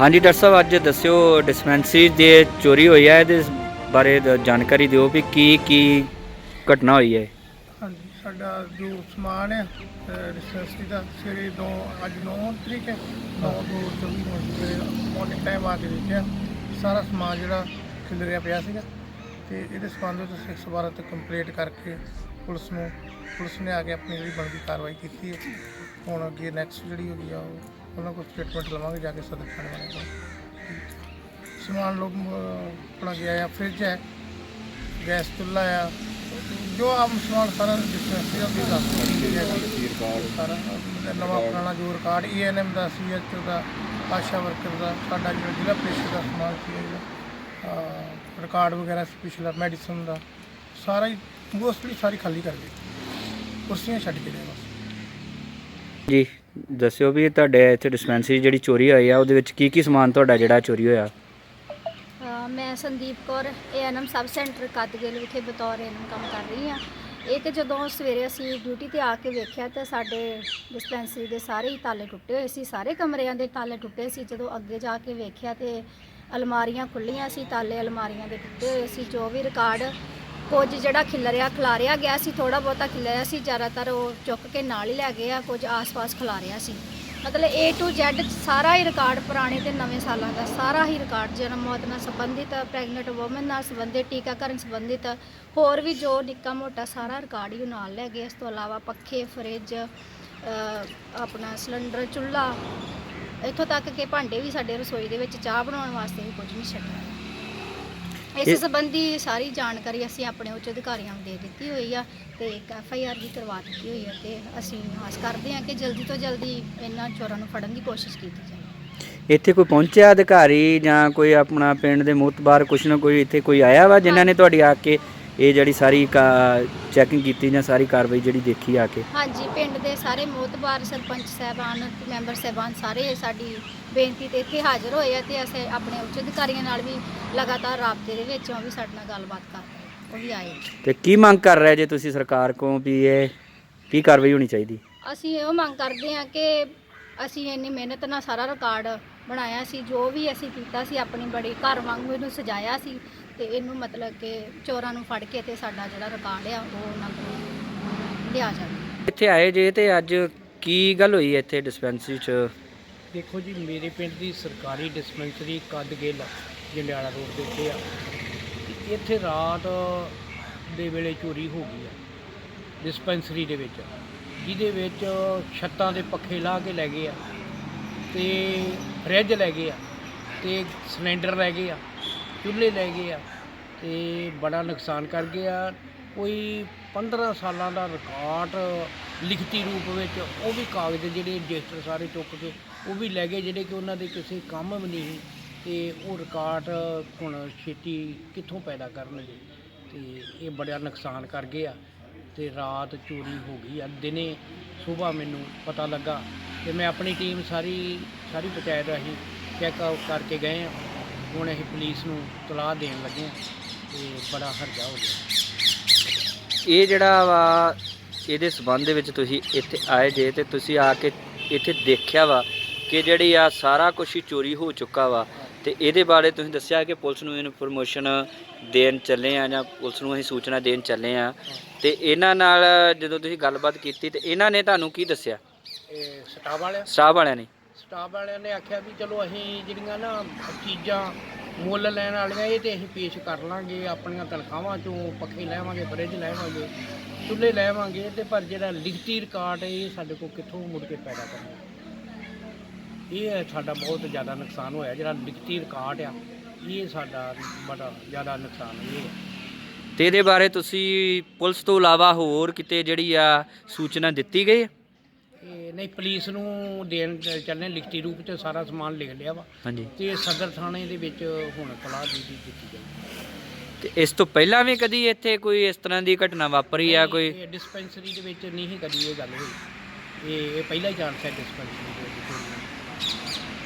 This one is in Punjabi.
ਹਾਂਜੀ, ਡਾਕਟਰ ਸਾਹਿਬ, ਅੱਜ ਦੱਸਿਓ, ਡਿਸਪੈਂਸਰੀ ਦੇ ਚੋਰੀ ਹੋਈ ਹੈ, ਇਹਦੇ ਬਾਰੇ ਦ- ਜਾਣਕਾਰੀ ਦਿਓ ਵੀ ਕੀ ਕੀ ਘਟਨਾ ਹੋਈ ਹੈ। ਹਾਂਜੀ, ਸਾਡਾ ਜੋ ਸਮਾਨ ਹੈ ਡਿਸਪੈਂਸਰੀ ਦਾ, ਸਵੇਰੇ ਦੋ ਅੱਜ 9 ਤਰੀਕ ਹੈ 9 ਦੋ 24 ਨੂੰ ਸਵੇਰੇ ਮਾਰਨਿੰਗ ਟਾਈਮ ਆ ਕੇ ਦੇਖਿਆ, ਸਾਰਾ ਸਮਾਨ ਜਿਹੜਾ ਖਿਲਰਿਆ ਪਿਆ ਸੀਗਾ, ਤੇ ਇਹਦੇ ਸੰਬੰਧ ਵਿੱਚ 112 ਤੇ ਕੰਪਲੀਟ ਕਰਕੇ ਪੁਲਿਸ ਨੂੰ, ਪੁਲਿਸ ਨੇ ਆ ਕੇ ਆਪਣੀ ਜਿਹੜੀ ਬਣਦੀ ਕਾਰਵਾਈ ਕੀਤੀ ਹੈ, ਹੁਣ ਅੱਗੇ ਨੈਕਸਟ ਜਿਹੜੀ ਹੋਈ ਆ ਉਹ ਉਹਨਾਂ ਕੋਲ ਸਟੇਟਮੈਂਟ ਲਵਾਂਗੇ, ਜਾ ਕੇ ਸਦਰ ਥਾਣੇ ਵਾਲੇ ਕੋਲ ਸਮਾਨ ਲੋਕ ਆਪਣਾ ਗਿਆ ਆ ਫ੍ਰਿਜ ਹੈ ਗੈਸ ਚੁੱਲ੍ਹਾ ਆ। ਜੋ ਆਮ ਸਮਾਨ ਸਾਰਾ ਡਿਸਪੈਂਸਰੀ ਦੀ ਦੱਸ ਸਾਰਾ ਨਵਾਂ ਪੁਰਾਣਾ ਜੋ ਰਿਕਾਰਡ ਈਐਨਐਮ ਦਾ ਸੀਐਚ ਦਾ, ਆਸ਼ਾ ਵਰਕਰ ਦਾ, ਸਾਡਾ ਜਿਹੜਾ ਜ਼ਿਲ੍ਹਾ ਪੇਸ਼ੇ ਦਾ ਸਮਾਨ ਸੀ ਜਿਹੜਾ ਰਿਕਾਰਡ ਵਗੈਰਾ ਸੀ ਪਿਛਲਾ ਮੈਡੀਸਨ ਦਾ, ਸਾਰਾ ਹੀ ਮੋਸਟਲੀ ਸਾਰੀ ਖਾਲੀ ਕਰ ਗਏ ਕੁਰਸੀਆਂ ਛੱਡ ਕੇ ਗਏ ਬਸ। ਜੀ। ਦੱਸਿਓ ਵੀ ਤੁਹਾਡੇ ਇੱਥੇ ਡਿਸਪੈਂਸਰੀ ਜਿਹੜੀ ਚੋਰੀ ਹੋਈ ਆ ਉਹਦੇ ਵਿੱਚ ਕੀ ਕੀ ਸਮਾਨ ਤੁਹਾਡਾ ਜਿਹੜਾ ਚੋਰੀ ਹੋਇਆ? ਅ, ਮੈਂ Sandeep Kaur ANM sub centre Kadgil ਵਿਖੇ ਬਤੌਰ ਏਐਨਐਮ ਕੰਮ ਕਰ ਰਹੀ ਹਾਂ। ਇਹ ਕਿ ਜਦੋਂ ਸਵੇਰੇ ਅਸੀਂ ਡਿਊਟੀ ਤੇ ਆ ਕੇ ਵੇਖਿਆ ਤਾਂ ਸਾਡੇ ਡਿਸਪੈਂਸਰੀ ਦੇ ਸਾਰੇ ਹੀ ਤਾਲੇ ਟੁੱਟੇ ਹੋਏ ਸੀ ਸਾਰੇ ਕਮਰਿਆਂ ਦੇ ਤਾਲੇ ਟੁੱਟੇ ਸੀ। ਜਦੋਂ ਅੱਗੇ ਜਾ ਕੇ ਵੇਖਿਆ ਤੇ ਅਲਮਾਰੀਆਂ ਖੁੱਲੀਆਂ ਸੀ ਤਾਲੇ ਅਲਮਾਰੀਆਂ ਦੇ ਟੁੱਟੇ ਹੋਏ ਸੀ। ਜੋ ਵੀ ਰਿਕਾਰਡ ਕੁਝ ਜਿਹੜਾ ਖਿਲਰਿਆ, ਖਿਲਾਰਿਆ ਗਿਆ ਸੀ ਥੋੜਾ ਬਹੁਤਾ ਖਿਲਰਿਆ ਸੀ, ਜ਼ਿਆਦਾਤਰ ਉਹ ਚੁੱਕ ਕੇ ਨਾਲ ਹੀ ਲੈ ਗਏ ਆ, ਕੁਝ ਆਸ-ਪਾਸ ਖਿਲਾਰਿਆ ਸੀ। ਮਤਲਬ A to Z ਸਾਰਾ ਹੀ ਰਿਕਾਰਡ ਪੁਰਾਣੇ ਤੇ ਨਵੇਂ ਸਾਲਾਂ ਦਾ, ਸਾਰਾ ਹੀ ਰਿਕਾਰਡ ਜਨਮ, ਮੌਤ ਨਾਲ ਸੰਬੰਧਿਤ ਪ੍ਰੈਗਨੈਂਟ ਔਮਨ ਨਾਲ ਸੰਬੰਧਿਤ, ਟੀਕਾਕਰਨ ਸੰਬੰਧਿਤ, ਹੋਰ ਵੀ ਜੋ ਨਿੱਕਾ ਮੋਟਾ ਸਾਰਾ ਰਿਕਾਰਡ ਹੀ ਉਹ ਨਾਲ ਲੈ ਗਏ। ਇਸ ਤੋਂ ਇਲਾਵਾ ਪੱਖੇ, ਫਰਿੱਜ ਆਪਣਾ ਸਿਲੰਡਰ, ਚੁੱਲ੍ਹਾ, ਇੱਥੋਂ ਤੱਕ ਕਿ ਭਾਂਡੇ ਵੀ ਸਾਡੇ ਰਸੋਈ ਦੇ ਵਿੱਚ ਚਾਹ ਬਣਾਉਣ ਵਾਸਤੇ ਵੀ ਕੁਝ ਨਹੀਂ ਛੱਡਿਆ। ਇਹ- ਇਸ ਸੰਬੰਧੀ ਸਾਰੀ ਜਾਣਕਾਰੀ ਅਸੀਂ ਆਪਣੇ ਉੱਚ ਅਧਿਕਾਰੀਆਂ ਨੂੰ ਦੇ ਦਿੱਤੀ ਹੋਈ ਆ ਤੇ ਇੱਕ ਐਫ ਆਈ ਆਰ ਵੀ ਕਰਵਾ ਦਿੱਤੀ ਹੋਈ ਆ ਤੇ ਅਸੀਂ ਆਸ ਕਰਦੇ ਹਾਂ ਕਿ ਜਲਦੀ ਤੋਂ ਜਲਦੀ ਇਹਨਾਂ ਚੋਰਾਂ ਨੂੰ ਫੜਨ ਦੀ ਕੋਸ਼ਿਸ਼ ਕੀਤੀ ਜਾਵੇ। ਇੱਥੇ ਕੋਈ ਪਹੁੰਚਿਆ ਅਧਿਕਾਰੀ ਜਾਂ ਕੋਈ ਆਪਣਾ ਪਿੰਡ ਦੇ ਮੁਤਬਾਰ ਕੁਛ ਨਾ ਕੋਈ ਇੱਥੇ ਕੋਈ ਆਇਆ ਵਾ ਜਿਨ੍ਹਾਂ ਨੇ ਤੁਹਾਡੀ ਆ ਕੇ ਇਹ ਜਿਹੜੀ ਸਾਰੀ ਚੈਕਿੰਗ ਕੀਤੀ ਜਾਂ ਸਾਰੀ ਕਾਰਵਾਈ ਜਿਹੜੀ ਦੇਖੀ ਆ ਕੇ? ਹਾਂਜੀ ਪਿੰਡ ਦੇ ਸਾਰੇ ਮੋਤਬਾਰ ਸਰਪੰਚ ਸਾਹਿਬਾਨ ਤੇ ਮੈਂਬਰ ਸਾਹਿਬਾਨ ਸਾਰੇ ਸਾਡੀ ਬੇਨਤੀ ਤੇ ਇੱਥੇ ਹਾਜ਼ਰ ਹੋਏ ਆ ਤੇ ਅਸੀਂ ਆਪਣੇ ਉੱਚ ਅਧਿਕਾਰੀਆਂ ਨਾਲ ਵੀ ਲਗਾਤਾਰ ਰਾਬਤੇ ਦੇ ਵਿੱਚ ਉਹ ਵੀ ਸਾਡੇ ਨਾਲ ਗੱਲਬਾਤ ਕਰ ਰਹੇ ਆ। ਉਹ ਵੀ ਆਏ ਤੇ ਕੀ ਮੰਗ ਕਰ ਰਹੇ ਜੇ ਤੁਸੀਂ ਸਰਕਾਰ ਕੋਲ ਵੀ ਇਹ ਕੀ ਕਾਰਵਾਈ ਹੋਣੀ ਚਾਹੀਦੀ? ਅਸੀਂ ਇਹੋ ਮੰਗ ਕਰਦੇ ਹਾਂ ਕਿ ਅਸੀਂ ਇੰਨੀ ਮਿਹਨਤ ਨਾਲ ਸਾਰਾ ਰਿਕਾਰਡ ਬਣਾਇਆ ਸੀ ਜੋ ਵੀ ਅਸੀਂ ਕੀਤਾ ਸੀ ਆਪਣੀ ਬੜੀ ਘਰ ਵਾਂਗੂ ਇਹਨੂੰ ਸਜਾਇਆ ਸੀ ਤੇ ਇਹਨੂੰ ਮਤਲਬ ਕਿ ਚੋਰਾਂ ਨੂੰ ਫੜ ਕੇ ਤੇ ਸਾਡਾ ਜਿਹੜਾ ਰਿਕਾਰਡ ਆ ਉਹ ਉਹਨਾਂ ਕੋਲ ਲਿਆ ਜਾਵੇ। ਇੱਥੇ ਆਏ ਜੇ ਤੇ ਅੱਜ ਕੀ ਗੱਲ ਹੋਈ ਇੱਥੇ ਡਿਸਪੈਂਸਰੀ 'ਚ? ਦੇਖੋ ਜੀ ਮੇਰੇ ਪਿੰਡ ਦੀ ਸਰਕਾਰੀ ਡਿਸਪੈਂਸਰੀ ਕਦਗਿੱਲ ਜੰਡਿਆਲਾ ਰੋਡ ਦੇ ਉੱਤੇ ਆ। ਤੇ ਇੱਥੇ ਰਾਤ ਦੇ ਵੇਲੇ ਚੋਰੀ ਹੋ ਗਈ ਆ ਡਿਸਪੈਂਸਰੀ ਦੇ ਵਿੱਚ। ਜਿਹਦੇ ਵਿੱਚ ਛੱਤਾਂ ਦੇ ਪੱਖੇ ਲਾ ਕੇ ਲੈ ਗਏ ਆ। ਤੇ ਫਰਿੱਜ ਲੈ ਗਏ ਆ, ਤੇ ਸਿਲੰਡਰ ਲੈ ਗਏ ਆ, ਚੁੱਲ੍ਹੇ ਲੈ ਗਏ ਆ, ਤੇ ਬੜਾ ਨੁਕਸਾਨ ਕਰ ਗਏ ਆ। ਕੋਈ 15 ਸਾਲਾਂ ਦਾ ਰਿਕਾਰਡ ਲਿਖਤੀ ਰੂਪ ਵਿੱਚ ਉਹ ਵੀ ਕਾਗਜ਼ ਜਿਹੜੇ ਰਜਿਸਟਰ ਸਾਰੇ ਚੁੱਕ ਕੇ ਉਹ ਵੀ ਲੈ ਗਏ, ਜਿਹੜੇ ਕਿ ਉਹਨਾਂ ਦੇ ਕਿਸੇ ਕੰਮ ਵੀ ਨਹੀਂ ਸੀ, ਤੇ ਉਹ ਰਿਕਾਰਡ ਹੁਣ ਛੇਤੀ ਕਿੱਥੋਂ ਪੈਦਾ ਕਰਨਗੇ? ਤੇ ਇਹ ਬੜਾ ਨੁਕਸਾਨ ਕਰ ਗਏ ਆ। ਤੇ ਰਾਤ ਚੋਰੀ ਹੋ ਗਈ। ਆ ਦਿਨੇ ਸਵੇਰ ਮੈਨੂੰ ਪਤਾ ਲੱਗਾ ਤੇ ਮੈਂ ਆਪਣੀ ਟੀਮ ਸਾਰੀ ਸਾਰੀ ਪੰਚਾਇਤ ਅਸੀਂ ਚੈੱਕ ਆਊਟ ਕਰਕੇ ਗਏ ਹਾਂ। ਹੁਣ ਅਸੀਂ ਪੁਲਿਸ ਨੂੰ ਤਲਾਹ ਦੇਣ ਲੱਗੇ ਹਾਂ ਤੇ ਬੜਾ ਹਰਜਾ ਹੋ ਗਿਆ। ਇਹ ਜਿਹੜਾ ਵਾ, ਇਹਦੇ ਸਬੰਧ ਦੇ ਵਿੱਚ ਤੁਸੀਂ ਇੱਥੇ ਆਏ ਜੇ ਤੇ ਤੁਸੀਂ ਆ ਕੇ ਇੱਥੇ ਦੇਖਿਆ ਵਾ ਕਿ ਜਿਹੜੀ ਆ ਸਾਰਾ ਕੁਝ ਹੀ ਚੋਰੀ ਹੋ ਚੁੱਕਾ ਵਾ। ਤੇ ਇਹਦੇ ਬਾਰੇ ਤੁਸੀਂ ਦੱਸਿਆ ਕਿ ਪੁਲਿਸ ਨੂੰ ਇਨਫੋਰਮੇਸ਼ਨ ਦੇਣ ਚੱਲੇ ਆ ਜਾਂ ਪੁਲਿਸ ਨੂੰ ਅਸੀਂ ਸੂਚਨਾ ਦੇਣ ਚੱਲੇ ਆ। ਤੇ ਇਹਨਾਂ ਨਾਲ ਜਦੋਂ ਤੁਸੀਂ ਗੱਲਬਾਤ ਕੀਤੀ ਤੇ ਇਹਨਾਂ ਨੇ ਤੁਹਾਨੂੰ ਕੀ ਦੱਸਿਆ? ਇਹ ਸਟਾਫ ਵਾਲਿਆਂ ਸਟਾਫ ਵਾਲਿਆਂ ਨੇ। ਸਟਾਫ ਵਾਲਿਆਂ ਨੇ ਆਖਿਆ ਵੀ ਚਲੋ ਅਸੀਂ ਜਿਹੜੀਆਂ ਨਾ ਚੀਜ਼ਾਂ ਮੁੱਲ ਲੈਣ ਵਾਲੀਆਂ ਇਹ ਤੇ ਅਸੀਂ ਪੇਸ਼ ਕਰ ਲਾਂਗੇ ਆਪਣੀਆਂ ਤਨਖਾਹਾਂ ਚੋਂ ਪੱਖੇ ਲੈਵਾਂਗੇ ਫਰਿੱਜ ਲੈਵਾਂਗੇ ਚੁੱਲ੍ਹੇ ਲੈਵਾਂਗੇ ਤੇ ਪਰ ਜਿਹੜਾ ਲਿਖਤੀ ਰਿਕਾਰਡ ਇਹ ਸਾਡੇ ਕੋਲ ਕਿੱਥੋਂ ਮੁੜ ਕੇ ਪੈਦਾ ਕਰਨਾ? ਇਹ ਸਾਡਾ ਬਹੁਤ ਜ਼ਿਆਦਾ ਨੁਕਸਾਨ ਹੋਇਆ ਜਿਹੜਾ ਲਿਖਤੀ ਰਿਕਾਰਡ ਆ ਇਹ ਸਾਡਾ ਬੜਾ ਜ਼ਿਆਦਾ ਨੁਕਸਾਨ ਇਹ ਹੈ। ਤੇ ਇਹਦੇ ਬਾਰੇ ਤੁਸੀਂ ਪੁਲਿਸ ਤੋਂ ਇਲਾਵਾ ਹੋਰ ਕਿਤੇ ਜਿਹੜੀ ਆ ਸੂਚਨਾ ਦਿੱਤੀ ਗਈ? ਹੈ ਇਹ ਨਹੀਂ ਪੁਲਿਸ ਨੂੰ ਦੇਣ ਚ- ਚੱਲੇ ਲਿਖਤੀ ਰੂਪ ਚ ਸਾਰਾ ਸਮਾਨ ਲਿਖ ਲਿਆ ਵਾ। ਹਾਂਜੀ। ਤੇ ਸਦਰ ਥਾਣੇ ਦੇ ਵਿੱਚ ਹੁਣ ਤਲਾਹ ਦੇ ਦਿੱਤੀ ਜਾਊ ਤੇ ਇਸ ਤੋਂ ਪਹਿਲਾਂ ਵੀ ਕਦੀ ਇੱਥੇ ਕੋਈ ਇਸ ਤਰ੍ਹਾਂ ਦੀ ਘਟਨਾ ਵਾਪਰੀ ਆ ਕੋਈ? ਡਿਸਪੈਂਸਰੀ ਦੇ ਵਿੱਚ ਨਹੀਂ ਕਦੀ ਇਹ ਗੱਲ ਹੋਈ। ਇਹ ਇਹ ਪਹਿਲਾ ਹੀ ਚਾਂਸ ਹੈ ਡਿਸਪੈਂਸਰੀ ਦੇ